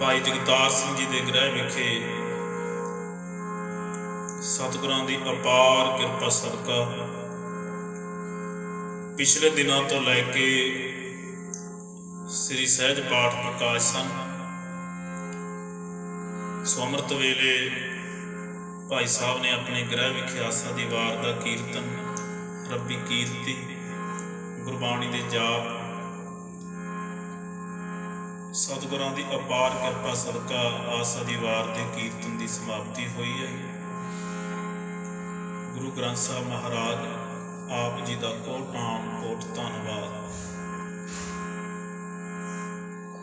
ਭਾਈ ਜਗਤਾਰ ਸਿੰਘ ਜੀ ਦੇ ਗ੍ਰਹਿ ਵਿਖੇ ਸਤਿਗੁਰਾਂ ਦੀ ਅਪਾਰ ਕਿਰਪਾ ਸਦਕਾ ਪਿਛਲੇ ਦਿਨਾਂ ਤੋਂ ਲੈ ਕੇ ਸ੍ਰੀ ਸਹਿਜ ਪਾਠ ਪ੍ਰਕਾਸ਼ ਸਨ। ਸੋ ਅੰਮ੍ਰਿਤ ਵੇਲੇ ਭਾਈ ਸਾਹਿਬ ਨੇ ਆਪਣੇ ਗ੍ਰਹਿ ਵਿਖੇ ਆਸਾ ਦੀ ਵਾਰ ਦਾ ਕੀਰਤਨ, ਰੱਬੀ ਕੀਰਤੀ, ਗੁਰਬਾਣੀ ਦੇ ਜਾਪ ਸਤਿਗੁਰਾਂ ਦੀ ਅਪਾਰ ਕਿਰਪਾ ਸਦਕਾ ਆਸਾ ਦੀ ਵਾਰ ਦੇ ਕੀਰਤਨ ਦੀ ਸਮਾਪਤੀ ਹੋਈ ਹੈ। ਗੁਰੂ ਗ੍ਰੰਥ ਸਾਹਿਬ ਮਹਾਰਾਜ, ਆਪ ਜੀ ਦਾ ਕੋਟਾਮ ਕੋਟ ਧੰਨਵਾਦ।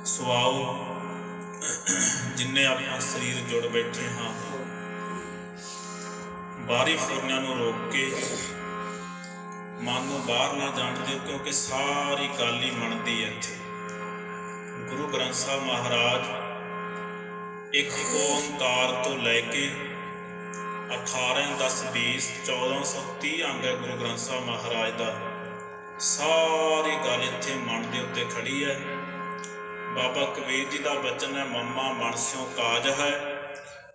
ਸੋ ਜਿੰਨੇ ਆਪਣਾ ਸਰੀਰ ਜੁੜ ਬੈਠੇ ਹਾਂ, ਬਾਹਰੀ ਫੁਰਨਿਆਂ ਨੂੰ ਰੋਕ ਕੇ, ਮਨ ਨੂੰ ਬਾਹਰ ਨਾ ਜਾਣ ਦਿਓ, ਕਿਉਂਕਿ ਸਾਰੀ ਗੱਲ ਹੀ ਬਣਦੀ ਹੈ ਇੱਥੇ। ਗ੍ਰੰਥ ਸਾਹਿਬ ਮਹਾਰਾਜ, ਇੱਕ ਓੰਕਾਰ ਤੋਂ ਲੈ ਕੇ 18 10 20 1430 ਅੰਗ ਹੈ ਗੁਰੂ ਗ੍ਰੰਥ ਸਾਹਿਬ ਮਹਾਰਾਜ ਦਾ। ਸਾਰੀ ਗੱਲ ਇੱਥੇ ਮਨ ਦੇ ਉੱਤੇ ਖੜੀ ਹੈ। ਬਾਬਾ ਕਬੀਰ ਜੀ ਦਾ ਬਚਨ ਹੈ, ਮੰਮਾ ਮਨ ਸਿਓ ਕਾਜ ਹੈ,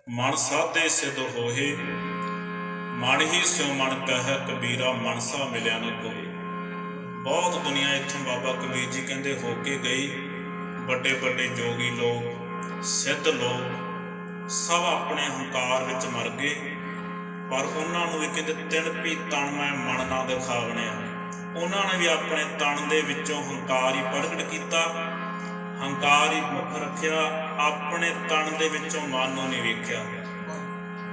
ਮਨ ਸਾਧੇ ਸਿਧ ਹੋਏ, ਮਨ ਹੀ ਸਿਉ ਮਨ ਕਹੈ, ਕਬੀਰਾ ਮਨਸਾ ਮਿਲਿਆ ਨ ਕੋਈ ਬਹੁਤ ਦੁਨੀਆ ਇੱਥੋਂ ਬਾਬਾ ਕਬੀਰ ਜੀ ਕਹਿੰਦੇ ਹੋ ਕੇ ਗਈ। ਵੱਡੇ ਵੱਡੇ ਜੋਗੀ ਲੋਕ, ਸਿੱਧ ਲੋਕ ਸਭ ਆਪਣੇ ਹੰਕਾਰ ਵਿੱਚ ਮਰ ਗਏ, ਪਰ ਉਹਨਾਂ ਨੂੰ ਵੀ ਕਹਿੰਦੇ ਤਿਣ ਪੀ ਤਣ ਮੈਂ ਮਨ ਨਾ ਦਿਖਾਵਣਿਆ। ਉਹਨਾਂ ਨੇ ਵੀ ਆਪਣੇ ਤਣ ਦੇ ਵਿੱਚੋਂ ਹੰਕਾਰ ਹੀ ਪ੍ਰਗਟ ਕੀਤਾ, ਹੰਕਾਰ ਹੀ ਮੁੱਖ ਰੱਖਿਆ, ਆਪਣੇ ਤਣ ਦੇ ਵਿੱਚੋਂ ਮਨ ਨੂੰ ਨਹੀਂ ਵੇਖਿਆ।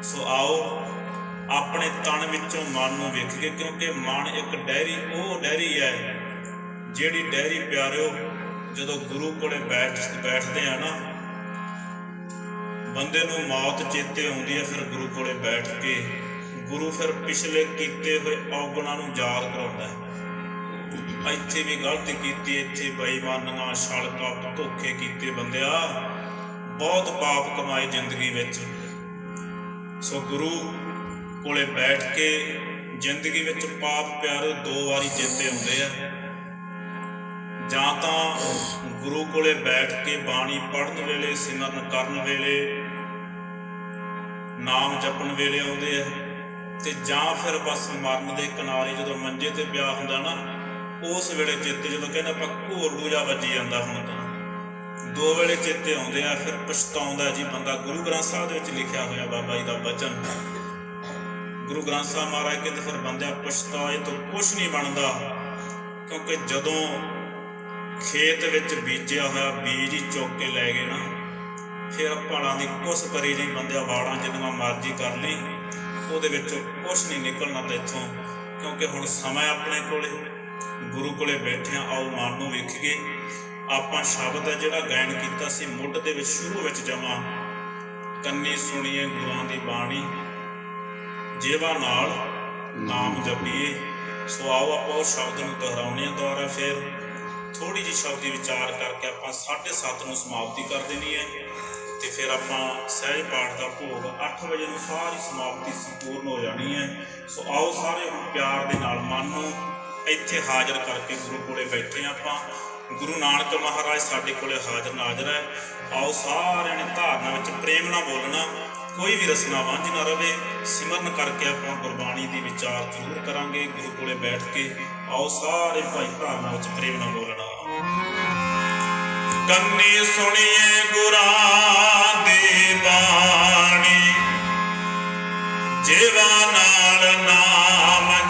ਸੋ ਆਓ, ਆਪਣੇ ਤਣ ਵਿੱਚੋਂ ਮਨ ਨੂੰ ਵੇਖੀਏ, ਕਿਉਂਕਿ ਮਨ ਇੱਕ ਡੈਰੀ, ਉਹ ਡੈਰੀ ਹੈ, ਜਿਹੜੀ ਡੈਰੀ ਪਿਆਰਿਓ ਜਦੋਂ ਗੁਰੂ ਕੋਲੇ ਬੈਠ ਬੈਠਦੇ ਆ ਨਾ, ਬੰਦੇ ਨੂੰ ਮੌਤ ਚੇਤੇ ਆਉਂਦੀ ਹੈ ਫਿਰ ਗੁਰੂ ਕੋਲੇ ਬੈਠ ਕੇ ਗੁਰੂ ਫਿਰ ਪਿਛਲੇ ਕੀਤੇ ਹੋਏ ਔਗੁਣਾਂ ਨੂੰ ਯਾਦ ਕਰਾਉਂਦਾ ਹੈ। ਇੱਥੇ ਵੀ ਗਲਤੀ ਕੀਤੀ, ਇੱਥੇ ਬੇਈਮਾਨੀਆਂ, ਛਲ ਧੋਖੇ ਕੀਤੇ ਬੰਦਿਆ ਬਹੁਤ ਪਾਪ ਕਮਾਏ ਜ਼ਿੰਦਗੀ ਵਿੱਚ। ਸੋ ਗੁਰੂ ਕੋਲੇ ਬੈਠ ਕੇ ਜ਼ਿੰਦਗੀ ਵਿੱਚ ਪਾਪ ਪਿਆਰੇ ਦੋ ਵਾਰੀ ਚੇਤੇ ਆਉਂਦੇ ਆ। ਜਾਂ ਤਾਂ ਗੁਰੂ ਕੋਲੇ ਬੈਠ ਕੇ ਬਾਣੀ ਪੜ੍ਹਨ ਵੇਲੇ, ਸਿਮਰਨ ਕਰਨ ਵੇਲੇ, ਨਾਮ ਜਪਣ ਵੇਲੇ ਆਉਂਦੇ ਆ। ਤੇ ਜਾਂ ਫਿਰ ਬਸ ਮਰਨ ਦੇ ਕਿਨਾਰੇ ਜਦੋਂ ਮੰਜੇ ਤੇ ਪਿਆ ਹੁੰਦਾ ਨਾ, ਉਸ ਵੇਲੇ ਚੇਤੇ ਜਦੋਂ ਕਹਿੰਦਾ ਆਪਾਂ ਘੋਰੜੂ ਜਾ ਵੱਜੀ ਜਾਂਦਾ ਹੁਣ ਤਾਂ। ਦੋ ਵੇਲੇ ਚੇਤੇ ਆਉਂਦੇ ਆ, ਫਿਰ ਪਛਤਾਉਂਦਾ ਜੀ ਬੰਦਾ। ਗੁਰੂ ਗ੍ਰੰਥ ਸਾਹਿਬ ਦੇ ਵਿੱਚ ਲਿਖਿਆ ਹੋਇਆ ਬਾਬਾ ਜੀ ਦਾ ਬਚਨ। ਗੁਰੂ ਗ੍ਰੰਥ ਸਾਹਿਬ ਮਹਾਰਾਜ ਕਹਿੰਦੇ, ਫਿਰ ਬੰਦਿਆ ਪਛਤਾਏ ਤੋਂ ਕੁਝ ਨਹੀਂ ਬਣਦਾ, ਕਿਉਂਕਿ ਜਦੋਂ ਖੇਤ ਵਿੱਚ ਬੀਜਿਆ ਹੋਇਆ ਬੀਜ ਹੀ ਚੁੱਕ ਕੇ ਲੈ ਗਏ ਨਾ। ਫਿਰ ਪਹਾੜਾਂ ਦੀ ਕੁਛ ਕਰੀ ਨਹੀਂ ਬੰਦਿਆ ਵਾੜਾਂ ਜਿੰਨੀਆਂ ਮਰਜ਼ੀ ਕਰ ਲਈ। ਉਹਦੇ ਵਿੱਚੋਂ ਕੁਛ ਨਹੀਂ ਨਿਕਲਣਾ ਤੇ ਇੱਥੋਂ, ਕਿਉਂਕਿ ਹੁਣ ਸਮਾਂ ਆਪਣੇ ਕੋਲੇ। ਗੁਰੂ ਕੋਲੇ ਬੈਠਿਆਂ ਆਓ ਮਨ ਨੂੰ ਵੇਖੀਏ ਆਪਾਂ ਸ਼ਬਦ ਹੈ ਜਿਹੜਾ ਗਾਇਨ ਕੀਤਾ ਸੀ, ਮੁੱਢ ਦੇ ਵਿੱਚ, ਸ਼ੁਰੂ ਵਿੱਚ ਜਮਾ। ਕੰਨੀ ਸੁਣੀਏ ਗੁਰਾਂ ਦੀ ਬਾਣੀ। ਜੇਵਾ ਨਾਲ ਨਾਮ ਜਪੀਏ। ਸੋ ਆਓ ਆਪਾਂ ਉਹ ਸ਼ਬਦ ਨੂੰ ਦੁਹਰਾਉਣੇ ਆ ਦੁਆਰਾ ਫਿਰ। ਥੋੜੀ ਜਿਹੀ ਸ਼ਬਦੀ ਵਿਚਾਰ ਕਰਕੇ ਆਪਾਂ 7:30 ਨੂੰ ਸਮਾਪਤੀ ਕਰ ਦੇਣੀ ਹੈ ਤੇ ਫਿਰ ਆਪਾਂ ਸਹਿਜ ਪਾਠ ਦਾ ਭੋਗ 8 ਵਜੇ ਨੂੰ ਸਾਰੀ ਸਮਾਪਤੀ ਸੰਪੂਰਨ ਹੋ ਜਾਣੀ ਹੈ। ਸੋ ਆਓ ਸਾਰੇ ਹੁਣ ਪਿਆਰ ਦੇ ਨਾਲ ਮਨ ਨੂੰ ਇੱਥੇ ਹਾਜ਼ਰ ਕਰਕੇ ਗੁਰੂ ਕੋਲੇ ਬੈਠੇ ਹਾਂ ਆਪਾਂ। ਗੁਰੂ ਨਾਨਕ ਮਹਾਰਾਜ ਸਾਡੇ ਕੋਲੇ ਹਾਜ਼ਰ ਨਾਜ਼ਰ ਹੈ। ਆਓ ਸਾਰਿਆਂ ਨੇ ਧਾਰਨਾ ਵਿੱਚ ਪ੍ਰੇਮ ਨਾਲ ਬੋਲਣਾ। ਕੋਈ ਵੀ ਰਸਨਾ ਵਾਂਝ ਨਾ ਰਵੇ। ਸਿਮਰਨ ਕਰਕੇ ਆਪਾਂ ਗੁਰਬਾਣੀ ਦੀ ਵਿਚਾਰ ਜ਼ਰੂਰ ਕਰਾਂਗੇ। ਗੁਰੂ ਕੋਲੇ ਬੈਠ ਕੇ ਆਓ ਸਾਰੇ ਭਾਈ ਧਾਰਨਾ ਵਿੱਚ ਪ੍ਰੇਮ ਨਾਲ ਬੋਲਣਾ ਕੰਨੀ ਸੁਣੀਏ ਗੁਰਾਂ ਦੀ ਬਾਣੀ। ਜੀਵਾ ਨਾਲ ਨਾਮ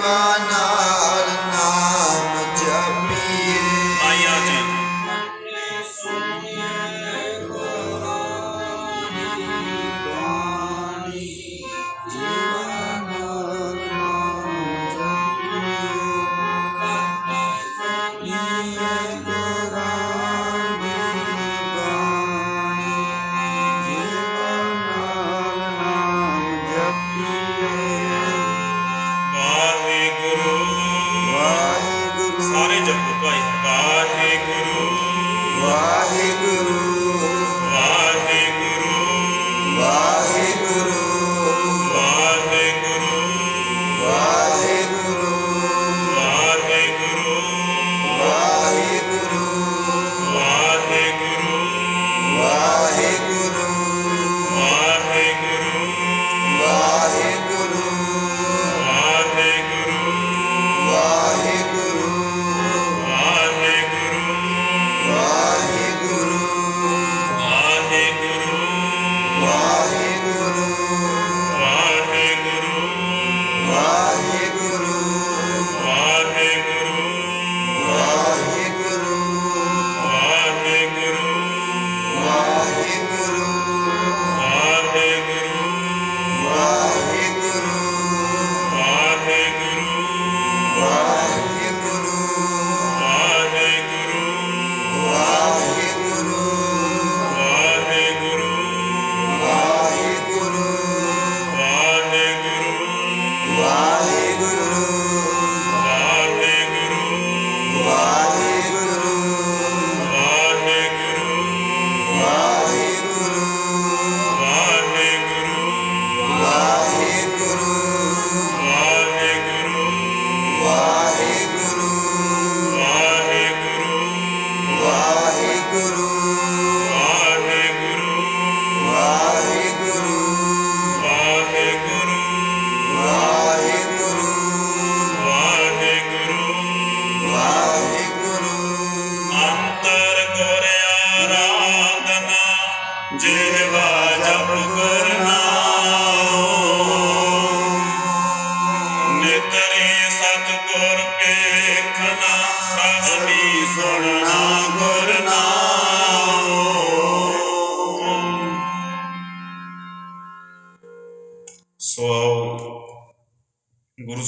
Manana. María.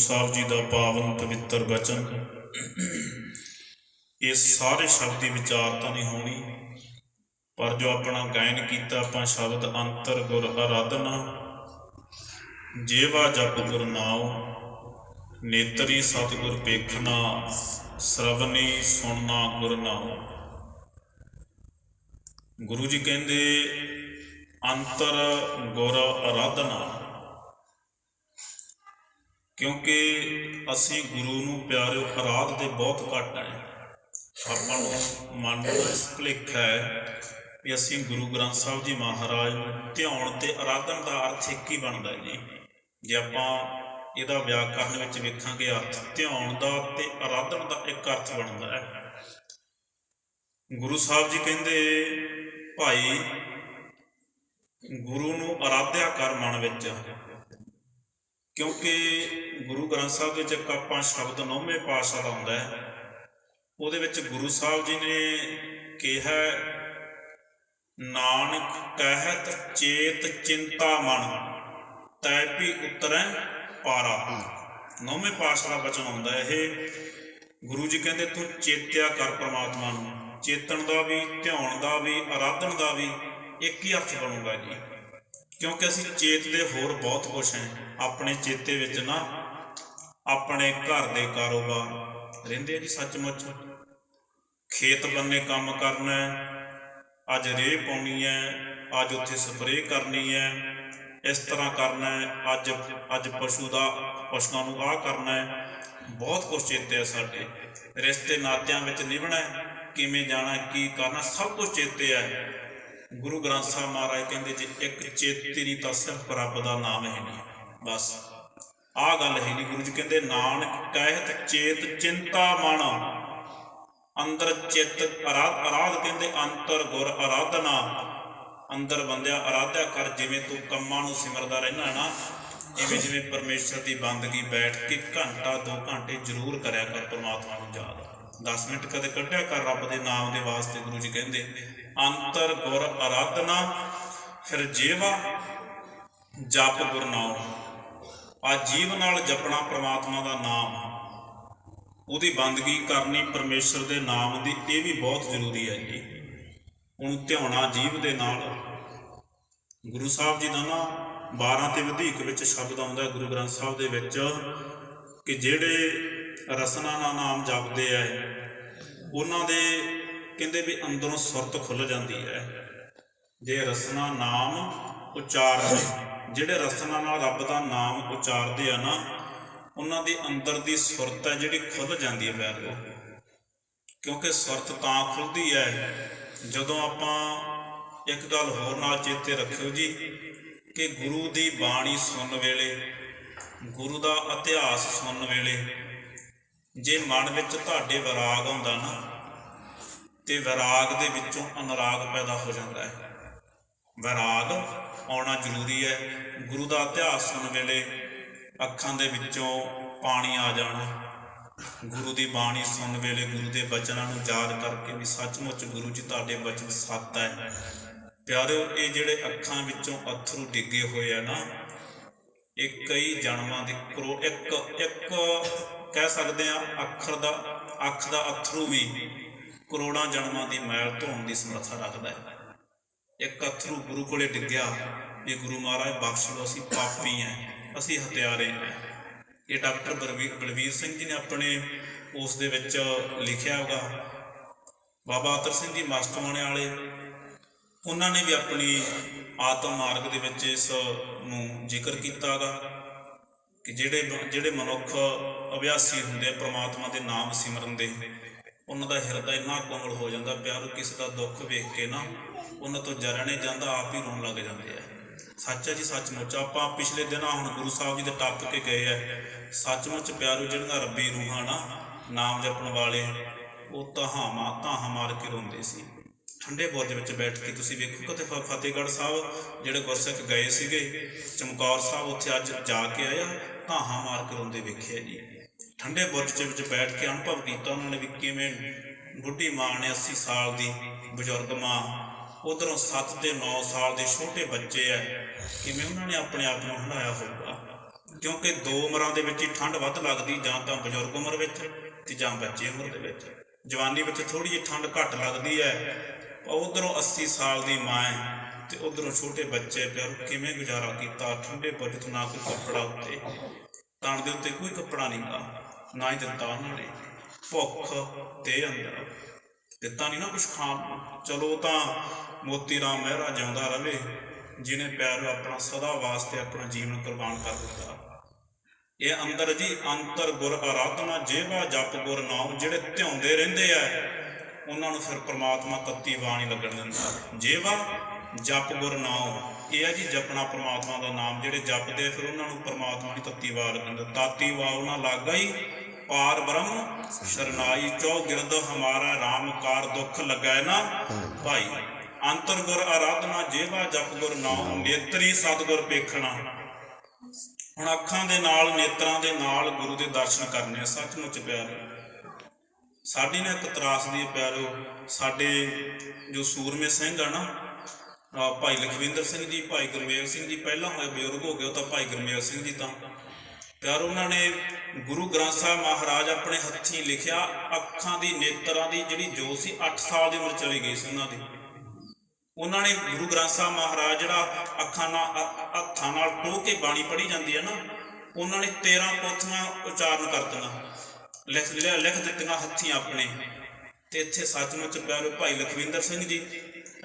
ਸਾਹਿਬ ਜੀ ਦਾ ਪਾਵਨ ਪਵਿੱਤਰ ਬਚਨ। ਇਹ ਸਾਰੇ ਸ਼ਬਦ ਦੀ ਵਿਚਾਰ ਤਾਂ ਨਹੀਂ ਹੋਣੀ, ਪਰ ਜੋ ਆਪਣਾ ਗਾਇਨ ਕੀਤਾ, ਆਪਾਂ ਸ਼ਬਦ ਅੰਤਰ ਗੁਰ ਆਰਾਧਨਾ ਜੇਵਾ ਜਪ ਗੁਰ ਨਾਉ, ਨੇਤਰੀ ਸਤਿਗੁਰ ਪੇਖਣਾ, ਸਰਵਨੀ ਸੁਣਨਾ ਗੁਰ ਨਾਉ। ਗੁਰੂ ਜੀ ਕਹਿੰਦੇ, ਅੰਤਰ ਗੁਰ ਆਰਾਧਨਾ ਕਿਉਂਕਿ ਅਸੀਂ ਗੁਰੂ ਨੂੰ ਪਿਆਰਿਓ ਅਰਾਧ ਦੇ ਬਹੁਤ ਘੱਟ ਹੈ ਆਪਾਂ ਨੂੰ ਮਨ ਨੂੰ ਇਸ ਭੁਲੇਖਾ ਹੈ ਵੀ ਅਸੀਂ ਗੁਰੂ ਗ੍ਰੰਥ ਸਾਹਿਬ ਜੀ ਮਹਾਰਾਜ ਨੂੰ ਧਿਆਉਣ ਤੇ ਆਰਾਧਨ ਦਾ ਅਰਥ ਇੱਕ ਹੀ ਬਣਦਾ ਜੀ। ਜੇ ਆਪਾਂ ਇਹਦਾ ਵਿਆਕਰਨ ਵਿੱਚ ਵੇਖਾਂਗੇ, ਅਰਥ ਧਿਆਉਣ ਦਾ ਤੇ ਆਰਾਧਨ ਦਾ ਇੱਕ ਅਰਥ ਬਣਦਾ ਹੈ। ਗੁਰੂ ਸਾਹਿਬ ਜੀ ਕਹਿੰਦੇ, ਭਾਈ, ਗੁਰੂ ਨੂੰ ਅਰਾਧਿਆ ਕਰ ਮਨ ਵਿੱਚ, ਕਿਉਂਕਿ ਗੁਰੂ ਗ੍ਰੰਥ ਸਾਹਿਬ ਵਿੱਚ ਇੱਕ ਆਪਾਂ ਸ਼ਬਦ ਨੌਵੇਂ ਪਾਤਸ਼ਾਹ ਦਾ ਆਉਂਦਾ ਹੈ। ਉਹਦੇ ਵਿੱਚ ਗੁਰੂ ਸਾਹਿਬ ਜੀ ਨੇ ਕਿਹਾ ਨਾਨਕ ਕਹਿਤ ਚੇਤ ਚਿੰਤਾ ਮਨ, ਤੈ ਵੀ ਉਤਰੈ ਪਾਰਾ। ਨੌਵੇਂ ਪਾਤਸ਼ਾਹ ਦਾ ਬਚਨ ਹੁੰਦਾ ਇਹ। ਗੁਰੂ ਜੀ ਕਹਿੰਦੇ, ਤੂੰ ਚੇਤਿਆ ਕਰ ਪ੍ਰਮਾਤਮਾ ਨੂੰ। ਚੇਤਨ ਦਾ ਵੀ ਧਿਆਉਣ ਦਾ ਵੀ ਆਰਾਧਨ ਦਾ ਵੀ ਇੱਕ ਹੀ ਅਰਥ ਬਣੂਗਾ ਜੀ। ਕਿਉਂਕਿ ਅਸੀਂ ਚੇਤ ਦੇ ਹੋਰ ਬਹੁਤ ਕੁਝ ਹੈ। ਆਪਣੇ ਚੇਤੇ ਵਿੱਚ ਨਾ ਆਪਣੇ ਘਰ ਦੇ ਕਾਰੋਬਾਰ। ਰਹਿੰਦੇ ਆ ਜੀ ਸੱਚਮੁੱਚ। ਖੇਤ ਬੰਨੇ ਕੰਮ ਕਰਨਾ ਅੱਜ ਰੇਹ ਪਾਉਣੀ ਹੈ, ਅੱਜ ਉੱਥੇ ਸਪਰੇਅ ਕਰਨੀ ਹੈ। ਇਸ ਤਰ੍ਹਾਂ ਕਰਨਾ ਹੈ, ਅੱਜ ਅੱਜ ਪਸ਼ੂ ਦਾ, ਪਸ਼ੂਆਂ ਨੂੰ ਆਹ ਕਰਨਾ ਹੈ। ਬਹੁਤ ਕੁਝ ਚੇਤੇ ਹੈ ਸਾਡੇ। ਰਿਸ਼ਤੇ ਨਾਤਿਆਂ ਵਿੱਚ ਨਿਭਣਾ ਕਿਵੇਂ ਜਾਣਾ, ਕੀ ਕਰਨਾ, ਸਭ ਕੁਝ ਚੇਤੇ ਹੈ ਗੁਰੂ ਗ੍ਰੰਥ ਸਾਹਿਬ ਮਹਾਰਾਜ ਕਹਿੰਦੇ, ਜੇ ਇੱਕ ਚੇਤੇ ਨਹੀਂ ਤਾਂ ਸਿਰਫ ਰੱਬ ਦਾ ਨਾਮ ਹੈ ਨਹੀਂ ਬਸ। ਆਹ ਗੱਲ ਹੈ ਨਹੀਂ ਗੁਰੂ ਜੀ ਕਹਿੰਦੇ, ਨਾਨਕ ਕਹਿਤ ਚੇਤ ਚਿੰਤਾ ਮਨ। ਅੰਦਰ ਚਿੱਤ ਅਰਾਧ ਅਰਾਧ ਕਹਿੰਦੇ, ਅੰਤਰ ਗੁਰ ਅਰਾਧਨਾ। ਅੰਦਰ ਬੰਦਿਆ ਅਰਾਧਿਆ ਕਰ, ਜਿਵੇਂ ਤੂੰ ਕੰਮਾਂ ਨੂੰ ਸਿਮਰਦਾ ਰਹਿਣਾ ਨਾ, ਇਵੇਂ ਜਿਵੇਂ ਪਰਮੇਸ਼ਰ ਦੀ ਬੰਦਗੀ ਬੈਠ ਕੇ ਘੰਟਾ, ਦੋ ਘੰਟੇ ਜ਼ਰੂਰ ਕਰਿਆ ਕਰ ਪਰਮਾਤਮਾ ਨੂੰ ਯਾਦ। 10 ਮਿੰਟ ਕਦੇ ਕੱਢਿਆ ਕਰ ਰੱਬ ਦੇ ਨਾਮ ਦੇ ਵਾਸਤੇ, ਗੁਰੂ ਜੀ ਕਹਿੰਦੇ। ਅੰਤਰ ਗੁਰ ਅਰਾਧਨਾ, ਫਿਰ ਜੀਵਾ, ਜਪ ਗੁਰਨਾਮ ਆ ਜੀਵ ਨਾਲ ਜਪਣਾ ਪ੍ਰਮਾਤਮਾ ਦਾ ਨਾਮ ਉਹਦੀ ਬੰਦਗੀ ਕਰਨੀ ਪਰਮੇਸ਼ਰ ਦੇ ਨਾਮ ਦੀ, ਇਹ ਵੀ ਬਹੁਤ ਜ਼ਰੂਰੀ ਹੈ ਜੀ। ਹੁਣ ਧਿਆਉਣਾ ਜੀਵ ਦੇ ਨਾਲ। ਗੁਰੂ ਸਾਹਿਬ ਜੀ ਦਾ ਨਾ 12 ਤੇ ਵਧੇਕ ਵਿੱਚ ਸ਼ਬਦ ਆਉਂਦਾ ਗੁਰੂ ਗ੍ਰੰਥ ਸਾਹਿਬ ਦੇ ਵਿੱਚ ਕਿ ਜਿਹੜੇ ਰਸਨਾ ਨਾਲ ਨਾਮ ਜਪਦੇ ਆ ਉਹਨਾਂ ਦੇ ਕਹਿੰਦੇ ਵੀ ਅੰਦਰੋਂ ਸੁਰਤ ਖੁੱਲ ਜਾਂਦੀ ਹੈ ਜੇ ਰਸਨਾ ਨਾਮ ਉਚਾਰਦੇ ਜਿਹੜੇ ਰਸਨਾ ਨਾਲ ਰੱਬ ਦਾ ਨਾਮ ਉਚਾਰਦੇ ਆ ਨਾ, ਉਹਨਾਂ ਦੇ ਅੰਦਰ ਦੀ ਸੁਰਤ ਹੈ ਜਿਹੜੀ ਖੁੱਲ ਜਾਂਦੀ ਹੈ ਪਿਆਰਿਓ ਕਿਉਂਕਿ ਸੁਰਤ ਤਾਂ ਖੁੱਲਦੀ ਹੈ, ਜਦੋਂ ਆਪਾਂ ਇੱਕ ਗੱਲ ਹੋਰ ਨਾਲ ਚੇਤੇ ਰੱਖਿਓ ਜੀ, ਕਿ ਗੁਰੂ ਦੀ ਬਾਣੀ ਸੁਣਨ ਵੇਲੇ, ਗੁਰੂ ਦਾ ਇਤਿਹਾਸ ਸੁਣਨ ਵੇਲੇ, ਜੇ ਮਨ ਵਿੱਚ ਤੁਹਾਡੇ ਵਿਰਾਗ ਆਉਂਦਾ ਨਾ, ਤੇ ਵਿਰਾਗ ਦੇ ਵਿੱਚੋਂ ਅਨੁਰਾਗ ਪੈਦਾ ਹੋ ਜਾਂਦਾ ਹੈ। ਵਿਰਾਗ ਆਉਣਾ ਜ਼ਰੂਰੀ ਹੈ। ਗੁਰੂ ਦਾ ਇਤਿਹਾਸ ਸੁਣ ਵੇਲੇ ਅੱਖਾਂ ਦੇ ਵਿੱਚੋਂ ਪਾਣੀ ਆ ਜਾਣਾ। ਗੁਰੂ ਦੀ ਬਾਣੀ ਸੁਣ ਵੇਲੇ ਗੁਰੂ ਦੇ ਬਚਨਾਂ ਨੂੰ ਯਾਦ ਕਰਕੇ ਵੀ ਸੱਚਮੁੱਚ ਗੁਰੂ ਜੀ ਤੁਹਾਡੇ ਬਚਨ ਸੱਤ ਹੈ। ਪਿਆਰਿਓ, ਇਹ ਜਿਹੜੇ ਅੱਖਾਂ ਵਿੱਚੋਂ ਅਥਰੂ ਡਿੱਗੇ ਹੋਏ ਆ ਨਾ, ਇਹ ਕਈ ਜਨਮਾਂ ਦੀ ਕਰੋ, ਇੱਕ ਇੱਕ ਕਹਿ ਸਕਦੇ ਆ ਅੱਖਰ ਦਾ, ਅੱਖ ਦਾ ਅਥਰੂ ਵੀ ਕਰੋੜਾਂ ਜਨਮਾਂ ਦੀ ਮੈਲ ਧੋਣ ਦੀ ਸਮਰੱਥਾ ਰੱਖਦਾ ਹੈ। ਇੱਕ ਅਥਰੂ ਗੁਰੂ ਕੋਲੇ ਡਿੱਗਿਆ ਵੀ ਗੁਰੂ ਮਹਾਰਾਜ ਬਖਸ਼ ਲਓ, ਅਸੀਂ ਪਾਪੀ ਹਾਂ ਅਸੀਂ ਹਤਿਆਰੇ ਹਾਂ ਇਹ ਡਾਕਟਰ ਬਲਵੀਰ ਬਲਵੀਰ ਸਿੰਘ ਜੀ ਨੇ ਆਪਣੇ ਉਸ ਦੇ ਵਿੱਚ ਲਿਖਿਆ ਹੋਗਾ ਬਾਬਾ ਅਤਰ ਸਿੰਘ ਜੀ ਮਸਤਵਾਣੇ ਵਾਲੇ, ਉਹਨਾਂ ਨੇ ਵੀ ਆਪਣੀ ਆਤਮ ਮਾਰਗ ਦੇ ਵਿੱਚ ਇਸ ਨੂੰ ਜ਼ਿਕਰ ਕੀਤਾਗਾ ਕਿ ਜਿਹੜੇ ਜਿਹੜੇ ਮਨੁੱਖ ਅਭਿਆਸੀ ਹੁੰਦੇ ਆ, ਪ੍ਰਮਾਤਮਾ ਦੇ ਨਾਮ ਸਿਮਰਨ ਦੇ ਉਹਨਾਂ ਦਾ ਹਿਰਦਾ ਇੰਨਾ ਕੋਮਲ ਹੋ ਜਾਂਦਾ ਪਿਆਰ ਕਿਸੇ ਦਾ ਦੁੱਖ ਵੇਖ ਕੇ ਨਾ ਉਹਨਾਂ ਤੋਂ ਜਰਿਆ ਨਹੀਂ ਜਾਂਦਾ, ਆਪ ਹੀ ਰੋਣ ਲੱਗ ਜਾਂਦੇ ਆ। ਸੱਚ ਹੈ ਜੀ, ਸੱਚਮੁੱਚ ਆਪਾਂ ਪਿਛਲੇ ਦਿਨਾਂ ਹੁਣ ਗੁਰੂ ਸਾਹਿਬ ਜੀ ਦੇ ਟੱਪ ਕੇ ਗਏ ਆ। ਸੱਚਮੁੱਚ ਪਿਆਰੂ ਜਿਹੜੀਆਂ ਰੱਬੀ ਰੂਹਾਂ ਨਾ ਨਾਮ ਜਪਣ ਵਾਲੇ, ਉਹ ਤਹਾਮਾ ਤਾਹਾਂ ਮਾਰ ਕੇ ਰੋਂਦੇ ਸੀ। ਠੰਡੇ ਬੁਰਜ ਵਿੱਚ ਬੈਠ ਕੇ ਤੁਸੀਂ ਵੇਖੋ ਕਿਤੇ ਫਤਿਹਗੜ੍ਹ ਸਾਹਿਬ ਜਿਹੜੇ ਗੁਰਸਿੱਖ ਗਏ ਸੀਗੇ, ਚਮਕੌਰ ਸਾਹਿਬ ਉੱਥੇ ਅੱਜ ਜਾ ਕੇ ਆਇਆ ਤਾਹਾਂ ਮਾਰ ਕੇ ਰੋਂਦੇ ਵੇਖਿਆ ਜੀ। ਠੰਡੇ ਬੁਰਜ ਦੇ ਵਿੱਚ ਬੈਠ ਕੇ ਅਨੁਭਵ ਕੀਤਾ, ਉਹਨਾਂ ਨੇ ਵੀ ਕਿਵੇਂ ਬੁੱਢੀ ਮਾਂ ਨੇ 80 ਸਾਲ ਦੀ ਬਜ਼ੁਰਗ ਮਾਂ, ਉਧਰੋਂ 7 ਤੇ 9 ਸਾਲ ਦੇ ਛੋਟੇ ਬੱਚੇ ਐ, ਕਿਵੇਂ ਉਹਨਾਂ ਨੇ ਆਪਣੇ ਆਪ ਨੂੰ ਹੰਡਾਇਆ ਹੋਊਗਾ? ਕਿਉਂਕਿ ਦੋ ਉਮਰਾਂ ਦੇ ਵਿੱਚ ਹੀ ਠੰਡ ਵੱਧ ਲੱਗਦੀ, ਜਾਂ ਤਾਂ ਬਜ਼ੁਰਗ ਉਮਰ ਵਿੱਚ ਤੇ ਜਾਂ ਬੱਚੇ ਉਮਰ ਦੇ ਵਿੱਚ। ਜਵਾਨੀ ਵਿੱਚ ਥੋੜੀ ਜਿਹੀ ਠੰਡ ਘੱਟ ਲੱਗਦੀ ਹੈ ਉਧਰੋਂ 80 ਸਾਲ ਦੀ ਮਾਂ ਹੈ ਤੇ ਉਧਰੋਂ ਛੋਟੇ ਬੱਚੇ ਪਿਆਰ ਕਿਵੇਂ ਗੁਜ਼ਾਰਾ ਕੀਤਾ, ਠੰਡੇ ਬੁਰਜ ਤੋਂ ਨਾ ਕੋਈ ਕੱਪੜਾ ਉੱਤੇ, ਤਣ ਦੇ ਉੱਤੇ ਕੋਈ ਕੱਪੜਾ ਨਹੀਂ ਗਾ ਨਾ ਹੀ ਦਿੱਤਾ ਉਹਨਾਂ ਨੇ। ਭੁੱਖ ਤੇ ਅੰਦਰ। ਦਿੱਤਾ ਨਹੀਂ ਨਾ ਕੁਛ ਖਾਣ ਨੂੰ। ਚਲੋ ਤਾਂ ਮੋਤੀ ਰਾਮ ਮਹਿਰਾ ਜਿਉਂਦਾ ਰਵੇ ਜਿਨੇ ਪਿਆਰ ਆਪਣਾ ਸਦਾ ਵਾਸਤੇ ਆਪਣਾ ਜੀਵਨ ਕੁਰਬਾਨ ਕਰ ਦਿੱਤਾ। ਇਹ ਅੰਦਰ ਜੀ ਅੰਤਰ ਗੁਰ ਆਰਾਧਨਾ, ਜੇਵਾ ਜਪ ਗੁਰ ਨਾਮ ਜਿਹੜੇ ਧਿਆਉਂਦੇ ਰਹਿੰਦੇ ਆ, ਉਹਨਾਂ ਨੂੰ ਫਿਰ ਪ੍ਰਮਾਤਮਾ ਤੱਤੀ ਬਾਣੀ ਲੱਗਣ ਦਿੰਦਾ। ਜੇਵਾ ਜਪ ਗੁਰ ਨਾਮ, ਇਹ ਹੈ ਜੀ ਜਪਣਾ ਪ੍ਰਮਾਤਮਾ ਦਾ ਨਾਮ। ਜਿਹੜੇ ਜਪਦੇ ਫਿਰ ਉਹਨਾਂ ਨੂੰ ਪ੍ਰਮਾਤਮਾ ਦੀ ਤੱਤੀ ਵਾ ਲੱਗਣ ਦਿੰਦਾ। ਤਾਤੀ ਵਾ ਉਹਨਾਂ ਲੱਗਾ ਹੀ ਪਾਰ ਬ੍ਰਹਮ ਸ਼ਰਨਾਈ ਚੋ ਹਮਾਰਾ RAM ਕਾਰ ਦੁੱਖ ਲੱਗੈ ਨਾ। ਭਾਈ ਅੰਤਰ ਗੁਰ ਆਰਾਧਨਾ ਜੇਵਾ ਜਪ ਗੁਰ ਨਾਮ ਨੇਤਰੀ ਸਤਗੁਰ ਪੇਖਣਾ। ਹੁਣ ਅੱਖਾਂ ਦੇ ਨਾਲ ਨੇਤਰਾਂ ਦੇ ਨਾਲ ਗੁਰੂ ਦੇ ਦਰਸ਼ਨ ਕਰਨੇ ਆ, ਸੱਚਮੁੱਚ ਪਿਆਰੇ। ਸਾਡੀ ਨੇ ਇੱਕ ਤਰਾਸਦੀ ਪਿਆਰੋ ਸਾਡੇ ਜੋ ਸੂਰਮੇ ਸਿੰਘ ਆ ਨਾ ਭਾਈ ਲਖਵਿੰਦਰ ਸਿੰਘ ਜੀ ਭਾਈ ਗੁਰਮੇਵ ਸਿੰਘ ਜੀ ਪਹਿਲਾਂ ਹੋਏ ਬਜ਼ੁਰਗ ਹੋ ਗਏ ਉਹ ਤਾਂ ਭਾਈ ਗੁਰਮੇਵ ਸਿੰਘ ਜੀ ਤਾਂ। ਪਿਆਰ, ਉਹਨਾਂ ਨੇ ਗੁਰੂ ਗ੍ਰੰਥ ਸਾਹਿਬ ਮਹਾਰਾਜ ਆਪਣੇ ਹੱਥੀਂ ਲਿਖਿਆ, ਅੱਖਾਂ ਦੀ, ਨੇਤਰਾਂ ਦੀ, ਜਿਹੜੀ ਜੋਤ ਸੀ 8 ਸਾਲ ਦੀ ਉਮਰ ਚਲੀ ਗਈ ਸੀ ਉਹਨਾਂ ਦੀ। ਉਹਨਾਂ ਨੇ ਗੁਰੂ ਗ੍ਰੰਥ ਸਾਹਿਬ ਮਹਾਰਾਜ ਜਿਹੜਾ ਅੱਖਾਂ ਨਾਲ ਹੱਥਾਂ ਨਾਲ ਟੋਹ ਕੇ ਬਾਣੀ ਪੜ੍ਹੀ ਜਾਂਦੀ ਹੈ ਨਾ, ਉਹਨਾਂ ਨੇ 13 ਪੋਥੀਆਂ ਉਚਾਰਨ ਕਰ ਦੇਣਾ ਲਿਖ ਲਿਆ- ਲਿਖ ਦਿੱਤੀਆਂ ਹੱਥੀਂ ਆਪਣੇ। ਤੇ ਇੱਥੇ ਸੱਚਮੁੱਚ ਪਿਆਰੇ, ਭਾਈ ਲਖਵਿੰਦਰ ਸਿੰਘ ਜੀ,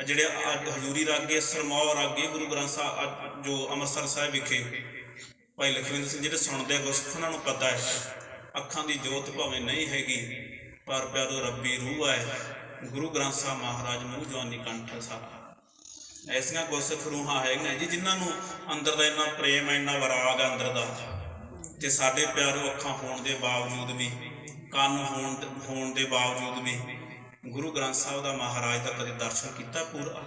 ਜਿਹੜੇ ਅੱਜ ਹਜ਼ੂਰੀ ਰਾਗੇ, ਸਰਮੌਰ ਰਾਗੇ ਗੁਰੂ ਗ੍ਰੰਥ ਸਾਹਿਬ, ਜੋ ਅੰਮ੍ਰਿਤਸਰ ਸਾਹਿਬ ਵਿਖੇ ਭਾਈ ਲਖਵਿੰਦਰ ਸਿੰਘ ਜਿਹੜੇ ਸੁਣਦੇ ਗੁਰਸਿੱਖ, ਉਹਨਾਂ ਨੂੰ ਪਤਾ ਹੈ, ਅੱਖਾਂ ਦੀ ਜੋਤ ਭਾਵੇਂ ਨਹੀਂ ਹੈਗੀ, ਪਰ ਪਿਆਰੋ ਰੱਬੀ ਰੂਹ ਹੈ ਗੁਰੂ ਗ੍ਰੰਥ ਸਾਹਿਬ ਮਹਾਰਾਜ ਮੂੰਹ ਜਵਾਨੀ ਕੰਠ ਸਾਹਿਬ। ਐਸੀਆਂ ਗੁਰਸਿੱਖ ਰੂਹਾਂ ਹੈਗੀਆਂ ਜੀ, ਜਿਨ੍ਹਾਂ ਨੂੰ ਅੰਦਰ ਦਾ ਇੰਨਾ ਪ੍ਰੇਮ ਇੰਨਾ ਵਿਰਾਗ ਅੰਦਰ ਦਾ। ਤੇ ਸਾਡੇ ਪਿਆਰੋ ਅੱਖਾਂ ਹੋਣ ਦੇ ਬਾਵਜੂਦ ਵੀ, ਕੰਨ ਹੋਣ ਹੋਣ ਦੇ ਬਾਵਜੂਦ ਵੀ, ਗੁਰੂ ਗ੍ਰੰਥ ਸਾਹਿਬ ਦਾ ਮਹਾਰਾਜ ਦਾ ਕਦੇ ਦਰਸ਼ਨ ਕੀਤਾ ਪੂਰਾ?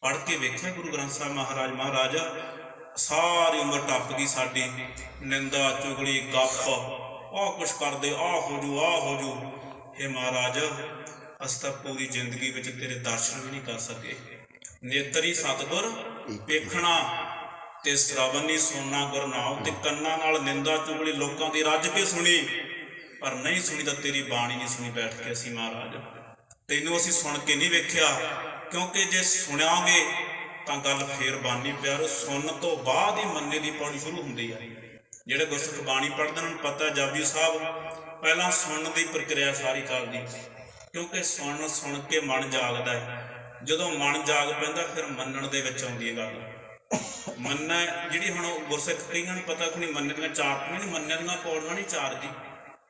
ਪੜ੍ਹ ਕੇ ਵੇਖਿਆ ਗੁਰੂ ਗ੍ਰੰਥ ਸਾਹਿਬ ਮਹਾਰਾਜ, ਮਹਾਰਾਜਾ ਸਾਰੀ ਉਮਰ ਟੱਪ ਸਾਡੀ, ਨਿੰਦਾ, ਚੁਗਲੀ, ਗੱਪ, ਆਹ ਕੁਛ ਕਰਦੇ, ਆਹ ਹੋ ਜੂ, ਆਹ ਹੋ ਜੂ। ਹੇ ਮਹਾਰਾਜ, ਅਸੀਂ ਤਾਂ ਪੂਰੀ ਜ਼ਿੰਦਗੀ ਵਿੱਚ ਤੇਰੇ ਦਰਸ਼ਨ ਵੀ ਨਹੀਂ ਕਰ ਸਕੇ। ਨੇਤਰੀ ਸਤਗੁਰ ਵੇਖਣਾ ਤੇ ਸ਼ਰਵਣੀ ਸੁਣਨਾ ਗੁਰਨਾਮ ਤੇ ਕੰਨਾਂ ਨਾਲ ਨਿੰਦਾ, ਚੁਗਲੀ ਲੋਕਾਂ ਦੀ ਰੱਜ ਕੇ ਸੁਣੀ। ਪਰ ਨਹੀਂ ਸੁਣੀ ਤਾਂ ਤੇਰੀ ਬਾਣੀ ਨਹੀਂ ਸੁਣੀ ਬੈਠ ਕੇ ਅਸੀਂ ਮਹਾਰਾਜ। ਤੈਨੂੰ ਅਸੀਂ ਸੁਣ ਕੇ ਨਹੀਂ ਵੇਖਿਆ, ਕਿਉਂਕਿ ਜੇ ਸੁਣਾਂਗੇ ਤਾਂ ਗੱਲ ਫੇਰ ਬਾਨੀ ਪਿਆਰੋ ਸੁਣਨ ਤੋਂ ਬਾਅਦ ਹੀ ਮੰਨੇ ਦੀ ਪੌੜੀ ਸ਼ੁਰੂ ਹੁੰਦੀ ਹੈ ਜਿਹੜੇ ਗੁਰਸਿੱਖ ਬਾਣੀ ਪੜ੍ਹਦੇ ਉਹਨਾਂ ਨੂੰ ਪਤਾ ਜਾਬੀ ਸਾਹਿਬ, ਪਹਿਲਾਂ ਸੁਣਨ ਦੀ ਪ੍ਰਕਿਰਿਆ ਸਾਰੀ ਚੱਲਦੀ ਕਿਉਂਕਿ ਸੁਣ ਸੁਣ ਕੇ ਮਨ ਜਾਗਦਾ ਹੈ। ਜਦੋਂ ਮਨ ਜਾਗ ਪੈਂਦਾ, ਫਿਰ ਮੰਨਣ ਦੇ ਵਿੱਚ ਆਉਂਦੀ ਹੈ ਗੱਲ। ਮੰਨਣਾ ਜਿਹੜੀ ਹੁਣ ਗੁਰਸਿੱਖ ਕਈਆਂ ਨੂੰ ਪਤਾ ਕਿ ਨਹੀਂ, ਮੰਨੇ ਦੀਆਂ ਚਾਰ ਨਹੀਂ ਮੰਨੇ ਦੀਆਂ ਪੌੜੀਆਂ ਨਹੀਂ ਚਾਰ ਜੀ।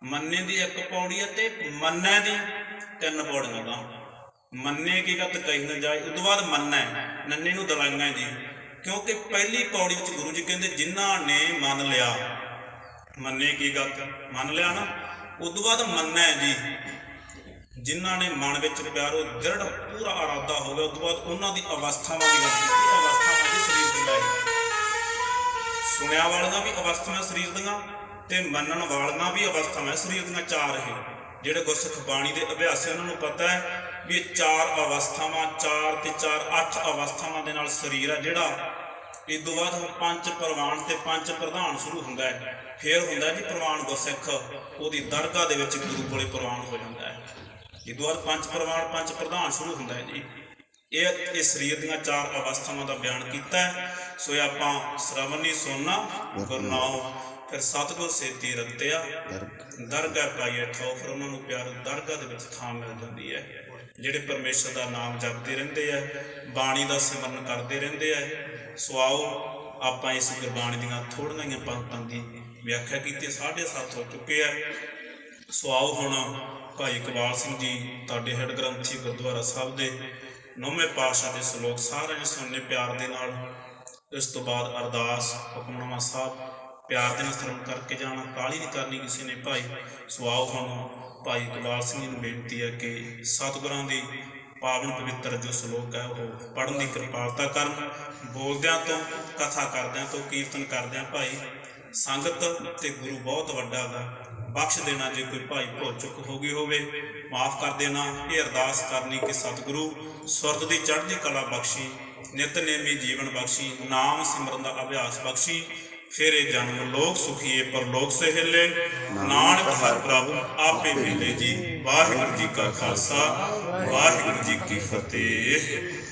ਮੰਨੇ ਦੀ ਇੱਕ ਪੌੜੀ ਹੈ ਤੇ ਮੰਨੇ ਦੀ ਤਿੰਨ ਪੌੜੀਆਂ ਦਾ ਮੰਨੇ ਕੀ ਗੱਤ ਕਹੀ ਨਾ ਜਾਏ ਉਦੋਂ ਬਾਅਦ ਮੰਨਣਾ ਹੈ ਨੰਨੇ ਨੂੰ ਦਲਾਈਆਂ ਜੀ। ਕਿਉਂਕਿ ਪਹਿਲੀ ਪੌੜੀ ਵਿੱਚ ਗੁਰੂ ਜੀ ਕਹਿੰਦੇ, ਜਿਨ੍ਹਾਂ ਨੇ ਮੰਨ ਲਿਆ, ਮੰਨੇ ਕੀ ਗੱਤ ਮੰਨ ਲਿਆ ਨਾ ਉਦੋਂ ਬਾਅਦ ਮੰਨਣਾ ਹੈ ਜੀ। ਜਿਨ੍ਹਾਂ ਨੇ ਮਨ ਵਿੱਚ ਪਿਆਰੋ, ਦ੍ਰਿੜ ਪੂਰਾ ਇਰਾਦਾ ਹੋ ਗਿਆ, ਉਸ ਤੋਂ ਬਾਅਦ ਉਹਨਾਂ ਦੀ ਅਵਸਥਾਵਾਂ ਦੀ ਗੱਲ ਕੀਤੀ। ਅਵਸਥਾਵਾਂ ਦੀ ਸਰੀਰ ਦੀ ਲਾਈ। ਸੁਣਿਆ ਵਾਲੀਆਂ ਵੀ ਅਵਸਥਾਵਾਂ ਸਰੀਰ ਦੀਆਂ ਤੇ ਮੰਨਣ ਵਾਲੀਆਂ ਵੀ ਅਵਸਥਾਵਾਂ ਸਰੀਰ ਦੀਆਂ ਚਾਰ ਇਹ। ਜਿਹੜੇ ਗੁਰਸਿੱਖ ਬਾਣੀ ਦੇ ਅਭਿਆਸੀ ਉਹਨਾਂ ਨੂੰ ਪਤਾ ਹੈ ਵੀ ਇਹ ਚਾਰ ਅਵਸਥਾਵਾਂ ਚਾਰ ਤੇ ਚਾਰ ਅੱਠ ਅਵਸਥਾਵਾਂ ਦੇ ਨਾਲ ਸਰੀਰ ਹੈ ਜਿਹੜਾ ਇਸ ਤੋਂ ਬਾਅਦ ਹੁਣ ਪੰਜ ਪ੍ਰਵਾਨ ਤੇ ਪੰਜ ਪ੍ਰਧਾਨ ਸ਼ੁਰੂ ਹੁੰਦਾ ਹੈ। ਫਿਰ ਹੁੰਦਾ ਜੀ ਪ੍ਰਵਾਨ ਗੁਰਸਿੱਖ ਉਹਦੀ ਦਰਗਾਹ ਦੇ ਵਿੱਚ ਗੁਰੂ ਕੋਲੇ ਪ੍ਰਵਾਨ ਹੋ ਜਾਂਦਾ ਹੈ। ਇਹ ਤੋਂ ਬਾਅਦ ਪੰਜ ਪ੍ਰਵਾਨ ਪੰਜ ਪ੍ਰਧਾਨ ਸ਼ੁਰੂ ਹੁੰਦਾ ਹੈ ਜੀ। ਇਹ ਇਹ ਸਰੀਰ ਦੀਆਂ ਚਾਰ ਅਵਸਥਾਵਾਂ ਦਾ ਬਿਆਨ ਕੀਤਾ ਹੈ। ਸੋ ਇਹ ਆਪਾਂ ਸ਼ਰਵਣੀ ਸੋਨਾ ਗੁਰਨਾਮ ਫਿਰ ਸਤਗੁਰ ਸੇਤੀ ਰਤਿਆ ਦਰਗਾਹ। ਪਾਈਏ ਠੋ ਫਿਰ ਉਹਨਾਂ ਨੂੰ ਪਿਆਰ ਦਰਗਾਹ ਦੇ ਵਿੱਚ ਥਾਂ ਮਿਲ ਜਾਂਦੀ ਹੈ। ਜਿਹੜੇ ਪਰਮੇਸ਼ਰ ਦਾ ਨਾਮ ਜਪਦੇ ਰਹਿੰਦੇ ਆ, ਬਾਣੀ ਦਾ ਸਿਮਰਨ ਕਰਦੇ ਰਹਿੰਦੇ ਆ, ਸੋ ਆਓ ਆਪਾਂ ਇਸ ਗੁਰਬਾਣੀ ਦੀਆਂ ਥੋੜੀਆਂ ਜਿਹੀਆਂ ਪੰਕਤਾਂ ਦੀ ਵਿਆਖਿਆ ਕੀਤੀ 7.5 ਹੋ ਚੁੱਕੇ ਆ। ਸੋ ਆਓ ਹੁਣ ਭਾਈ ਇਕਬਾਲ ਸਿੰਘ ਜੀ, ਤੁਹਾਡੇ ਹੈਡ ਗ੍ਰੰਥੀ ਗੁਰਦੁਆਰਾ ਸਾਹਿਬ ਦੇ ਨੌਵੇਂ ਪਾਤਸ਼ਾਹ ਦੇ ਸ਼ਲੋਕ ਸਾਰੇ ਨੇ ਸੁਣਨੇ ਪਿਆਰ ਦੇ ਨਾਲ। ਇਸ ਤੋਂ ਬਾਅਦ ਅਰਦਾਸ, ਹੁਕਮਨਾਮਾ ਸਾਹਿਬ ਪਿਆਰ ਦੇ ਨਾਲ ਸਰਵਣ ਕਰਕੇ ਜਾਣਾ ਕਾਲੀ ਨਹੀਂ ਕਰਨੀ ਕਿਸੇ ਨੇ ਭਾਈ। ਸੋ ਆਓ ਹੁਣ ਭਾਈ ਇਕਬਾਲ ਸਿੰਘ ਜੀ ਨੂੰ ਬੇਨਤੀ ਹੈ ਕਿ ਸਤਿਗੁਰਾਂ ਦੀ ਪਾਵਨ ਪਵਿੱਤਰ ਜੋ ਸ਼ਲੋਕ ਹੈ, ਉਹ ਪੜ੍ਹਨ ਦੀ ਕਿਰਪਾਲਤਾ ਕਰਨ। ਬੋਲਦਿਆਂ ਤੋਂ, ਕਥਾ ਕਰਦਿਆਂ ਤੋਂ, ਕੀਰਤਨ ਕਰਦਿਆਂ ਭਾਈ ਸੰਗਤ ਤੇ ਗੁਰੂ ਬਹੁਤ ਵੱਡਾ ਹੈ ਬਖਸ਼ ਦੇਣਾ ਜੇ ਕੋਈ ਭਾਈ ਭੁੱਲ ਚੁੱਕ ਹੋ ਗਈ ਹੋਵੇ। ਮਾਫ ਕਰ ਦੇਣਾ, ਇਹ ਅਰਦਾਸ ਕਰਨੀ ਕਿ ਸਤਿਗੁਰੂ ਸੁਰਤ ਦੀ ਚੜ੍ਹਦੀ ਕਲਾ ਬਖਸ਼ੀ ਨਿਤਨੇਮੀ ਜੀਵਨ ਬਖਸ਼ੀ, ਨਾਮ ਸਿਮਰਨ ਦਾ ਅਭਿਆਸ ਬਖਸ਼ੀ ਫਿਰ ਇਹ ਜਨਮ ਲੋਕ ਸੁਖੀਏ ਪਰ ਲੋਕ ਸਹਿਲੇ। ਨਾਨਕ ਹਰ ਪ੍ਰਭ ਆਪੇ ਮਿਲੇ ਜੀ। ਵਾਹਿਗੁਰੂ ਜੀ ਕਾ ਖਾਲਸਾ ਵਾਹਿਗੁਰੂ ਜੀ ਕੀ ਫਤਿਹ।